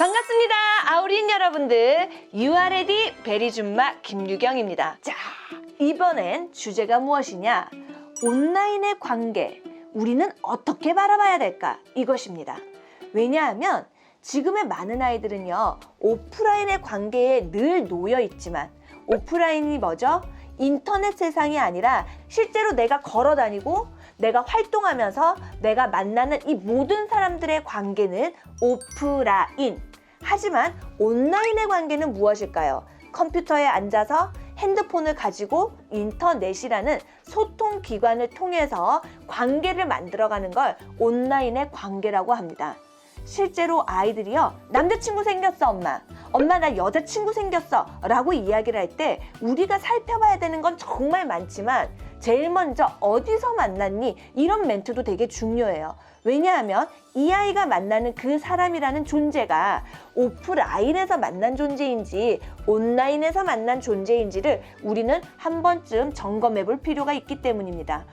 반갑습니다. 아우린 여러분들. 유아레디 베리줌마 김유경입니다. 자, 이번엔 주제가 무엇이냐? 온라인의 관계. 우리는 어떻게 바라봐야 될까? 이것입니다. 왜냐하면 지금의 많은 아이들은요, 오프라인의 관계에 늘 놓여 있지만, 오프라인이 뭐죠? 인터넷 세상이 아니라 실제로 내가 걸어 다니고 내가 활동하면서 내가 만나는 이 모든 사람들의 관계는 오프라인. 하지만 온라인의 관계는 무엇일까요? 컴퓨터에 앉아서 핸드폰을 가지고 인터넷이라는 소통 기관을 통해서 관계를 만들어가는 걸 온라인의 관계라고 합니다. 실제로 아이들이요, 남자친구 생겼어, 엄마. 엄마, 나 여자친구 생겼어. 라고 이야기를 할 때 우리가 살펴봐야 되는 건 정말 많지만 제일 먼저 어디서 만났니? 이런 멘트도 되게 중요해요. 왜냐하면 이 아이가 만나는 그 사람이라는 존재가 오프라인에서 만난 존재인지 온라인에서 만난 존재인지를 우리는 한 번쯤 점검해 볼 필요가 있기 때문입니다.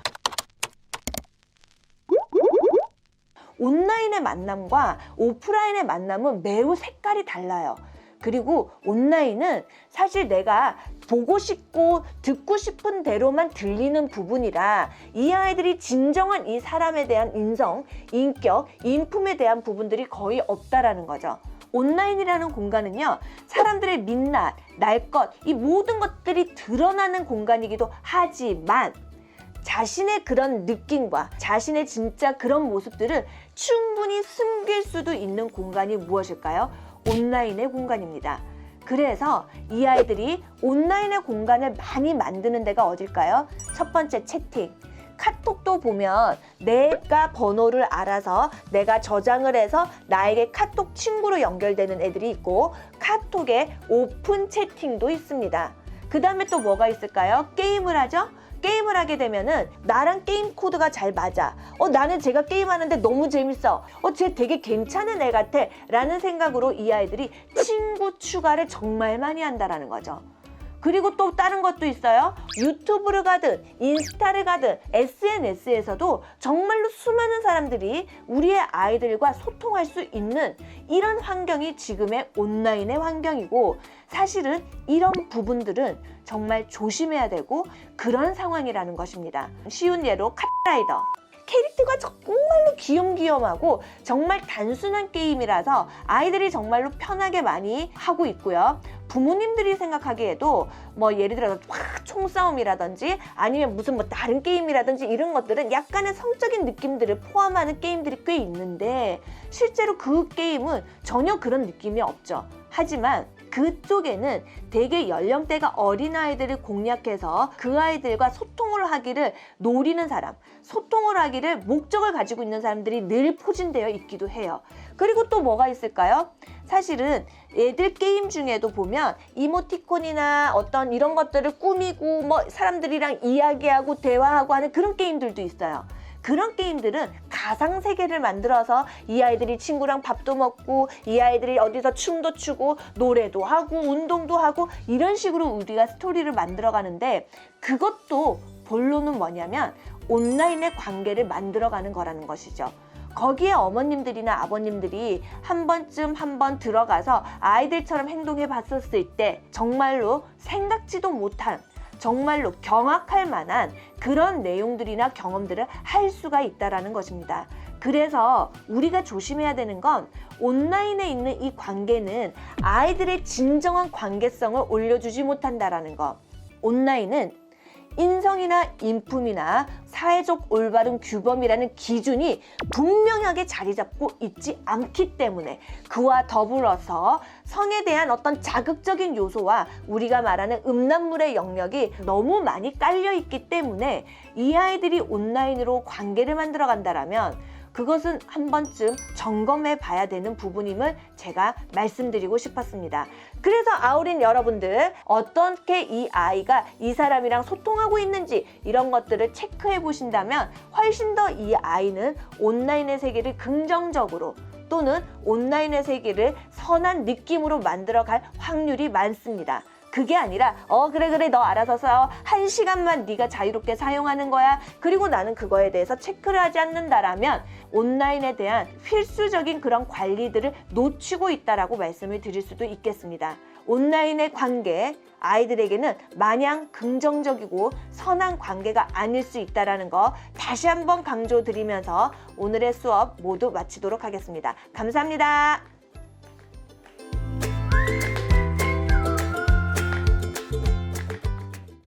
온라인의 만남과 오프라인의 만남은 매우 색깔이 달라요. 그리고 온라인은 사실 내가 보고 싶고 듣고 싶은 대로만 들리는 부분이라 이 아이들이 진정한 이 사람에 대한 인성, 인격, 인품에 대한 부분들이 거의 없다라는 거죠. 온라인이라는 공간은요, 사람들의 민낯, 날 것, 이 모든 것들이 드러나는 공간이기도 하지만 자신의 그런 느낌과 자신의 진짜 그런 모습들을 충분히 숨길 수도 있는 공간이 무엇일까요? 온라인의 공간입니다. 그래서 이 아이들이 온라인의 공간을 많이 만드는 데가 어딜까요? 첫 번째 채팅. 카톡도 보면 내가 번호를 알아서 내가 저장을 해서 나에게 카톡 친구로 연결되는 애들이 있고 카톡에 오픈 채팅도 있습니다. 그 다음에 또 뭐가 있을까요? 게임을 하죠? 게임을 하게 되면은 나랑 게임 코드가 잘 맞아. 어, 나는 제가 게임하는데 너무 재밌어. 어, 쟤 되게 괜찮은 애 같아. 라는 생각으로 이 아이들이 친구 추가를 정말 많이 한다라는 거죠. 그리고 또 다른 것도 있어요. 유튜브를 가든 인스타를 가든 SNS에서도 정말로 수많은 사람들이 우리의 아이들과 소통할 수 있는 이런 환경이 지금의 온라인의 환경이고 사실은 이런 부분들은 정말 조심해야 되고 그런 상황이라는 것입니다. 쉬운 예로 카라이더. 캐릭터가 정말로 귀염귀염하고 정말 단순한 게임이라서 아이들이 정말로 편하게 많이 하고 있고요. 부모님들이 생각하기에도 뭐 예를 들어서 확 총싸움이라든지 아니면 무슨 뭐 다른 게임이라든지 이런 것들은 약간의 성적인 느낌들을 포함하는 게임들이 꽤 있는데 실제로 그 게임은 전혀 그런 느낌이 없죠. 하지만 그쪽에는 되게 연령대가 어린 아이들을 공략해서 그 아이들과 소통을 하기를 노리는 사람, 소통을 하기를 목적을 가지고 있는 사람들이 늘 포진되어 있기도 해요. 그리고 또 뭐가 있을까요? 사실은 애들 게임 중에도 보면 이모티콘이나 어떤 이런 것들을 꾸미고 뭐 사람들이랑 이야기하고 대화하고 하는 그런 게임들도 있어요. 그런 게임들은 가상 세계를 만들어서 이 아이들이 친구랑 밥도 먹고 이 아이들이 어디서 춤도 추고 노래도 하고 운동도 하고 이런 식으로 우리가 스토리를 만들어 가는데 그것도 본론은 뭐냐면 온라인의 관계를 만들어 가는 거라는 것이죠. 거기에 어머님들이나 아버님들이 한 번쯤 한 번 들어가서 아이들처럼 행동해 봤었을 때 정말로 생각지도 못한 정말로 경악할 만한 그런 내용들이나 경험들을 할 수가 있다라는 것입니다. 그래서 우리가 조심해야 되는 건 온라인에 있는 이 관계는 아이들의 진정한 관계성을 올려주지 못한다라는 것. 온라인은 인성이나 인품이나 사회적 올바른 규범이라는 기준이 분명하게 자리 잡고 있지 않기 때문에 그와 더불어서 성에 대한 어떤 자극적인 요소와 우리가 말하는 음란물의 영역이 너무 많이 깔려 있기 때문에 이 아이들이 온라인으로 관계를 만들어 간다라면 그것은 한 번쯤 점검해 봐야 되는 부분임을 제가 말씀드리고 싶었습니다. 그래서 아우린 여러분들 어떻게 이 아이가 이 사람이랑 소통하고 있는지 이런 것들을 체크해 보신다면 훨씬 더 이 아이는 온라인의 세계를 긍정적으로 또는 온라인의 세계를 선한 느낌으로 만들어 갈 확률이 많습니다. 그게 아니라 어 그래 그래 너 알아서 써. 한 시간만 네가 자유롭게 사용하는 거야. 그리고 나는 그거에 대해서 체크를 하지 않는다라면 온라인에 대한 필수적인 그런 관리들을 놓치고 있다라고 말씀을 드릴 수도 있겠습니다. 온라인의 관계 아이들에게는 마냥 긍정적이고 선한 관계가 아닐 수 있다라는 거 다시 한번 강조드리면서 오늘의 수업 모두 마치도록 하겠습니다. 감사합니다.